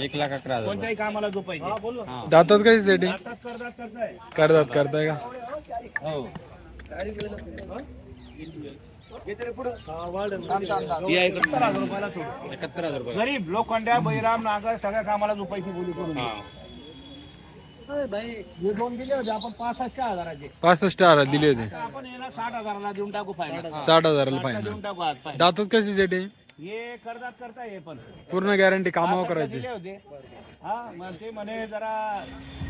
एक लाख अकरा हजार कोणत्याही कामाला जो पाहिजे हा. दातात कशी सेटिंग आता करतात करताय. करतात करताय का? हो. एकाहत्तर हजार रुपयाला सोडू. एकाहत्तर हजार रुपये गरीब लोखंड्या बैराम नागर सगळ्या कामाला जो पैसे बोली करून हा. अरे भाई हे दोन दिले होते आपण पासष्ट हजाराचे. पासष्ट हजार दिले होते. आपण याला साठ हजाराला देऊन टाकू फायनल साठ हजाराला देऊन फायनल टाकू आज final. दातात कशी सेटिंग हे करतात करता हे पण. पूर्ण गॅरंटी कामावर करायची. दिले होते. हा मग ते म्हणे जरा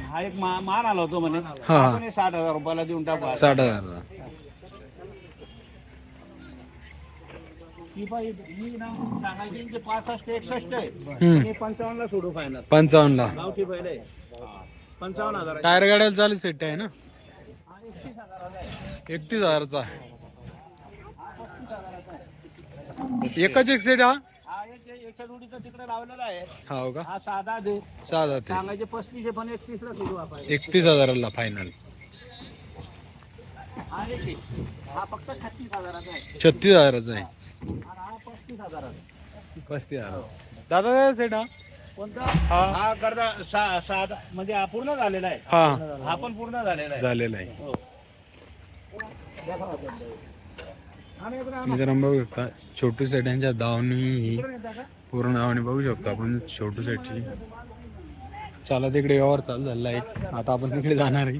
हा एक मा- मान आला होतो म्हणे. हा. आपण हे साठ हजार रुपयाला देऊन टाकू. साठ ही ही ना सांगायची पासष्ट एकसष्ट आहे. सोडू फायनल पंचावन्नला. गावठी पहिले. पंचावन्न हजार टायर गाड्याला चालू सेट आहे ना? एकतीस हजारचा एकच एक सेट हा? हा एक एकशे तिकडे लावलेला आहे. हा हो का? हा साधा दे सहा जाते सांगायचे पस्तीस आहे पण एकतीस ला आपण एकतीस हजाराला फायनल हा एक आहे. हा फक्त छत्तीस हजाराचा आहे. छत्तीस हजाराचा आहे. आणि हा पस्तीस हजाराचा पस्तीस हजार. दादा सेट हा? कोणता? हा. हा सा- साधा म्हणजे हा पूर्ण झालेला आहे. हा. हा पण पूर्ण झालेला आहे. झालेला आहे. हो. मित्रांनो बघू शकता छोटू सेट यांच्या दावणी पूर्ण दावणी बघू शकतो आपण छोटू सेटची. चला तिकडे व्यवहार चालू झालेला आहे. आता आपण तिकडे जाणार आहे.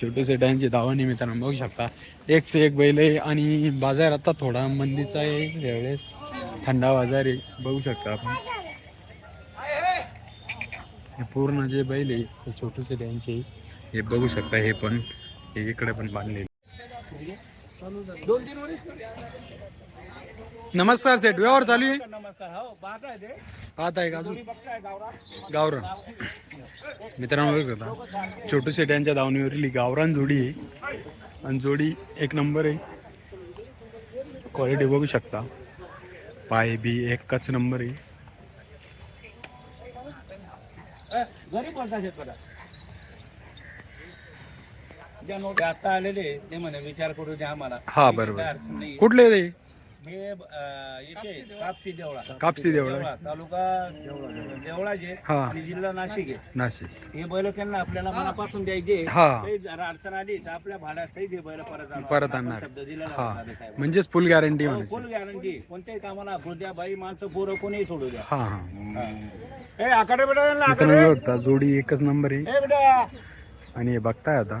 छोटू सेट यांची दावणी मित्रांनो बघू शकता. एक से एक बैल आहे आणि बाजार आता थोडा मंदीचा आहे. यावेळेस थंडा बाजार आहे. बघू शकता आपण. पूर्ण जे बैल आहे ते छोटू सेट यांचे हे बघू शकता हे पण हे इकडे पण बांधलेले. नमस्कार सेठ व्यवहार चालू आहे? नमस्कार हो पाहत आहे ते. पाहत आहे का अजून? गावरान? मित्रांनो बघू शकता. छोटू शेट यांच्या दावणीवरील ही गावरान जोडी आहे. आणि जोडी एक नंबर आहे. क्वालिटी बघू शकता. पाय बी एकच नंबर आहे. ज्या नोट आता आलेले ते म्हणे विचार करू द्या आम्हाला. हा बरोबर. अडचण नाही. कुठले ते? हे अं, इथे कापसी देवळा. कापसी देवळा. तालुका देवळा जे हा. आणि जिल्हा नाशिक आहे. नाशिक. हे बैल त्यांना आपल्याला मनापासून द्यायचे. हा. काही जरा अडचण आली तर आपल्या भाड्यात सहित हे बैल परत. परत आपण आणणार. शब्द दिलेला हा. होता साहेब. म्हणजेच फुल गॅरंटी हो, म्हणायची. फुल गॅरंटी कोणत्याही कामाला द्या बाई माणसं पोरं कोणीही सोडू द्या. हा हा. ए आकडे बेटा मित्रांनो जोडी एकच नंबर आहे. ए बेटा आणि हे बघताय आता.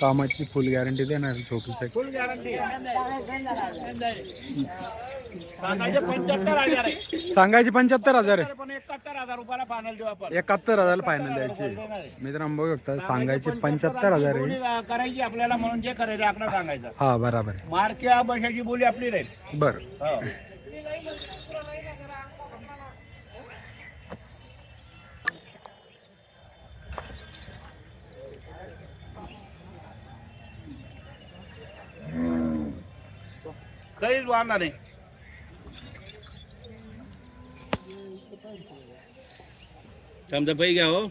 कामाची फुल गॅरंटी देणार छोटू सेट फुल गॅरंटी सांगायचे पंच्याहत्तर हजार आहे. एकाहत्तर हजार फायनल द्यायची. मित्रांनो बघू शकता सांगायचे पंच्याहत्तर हजार आहे. करायची आपल्याला म्हणून जे करायचं सांगायचं. हा बराबर बशाची बोली आपली राहील. बर. કઈ જ વાંધા નહીં. તમે ભાઈ ગયા હો.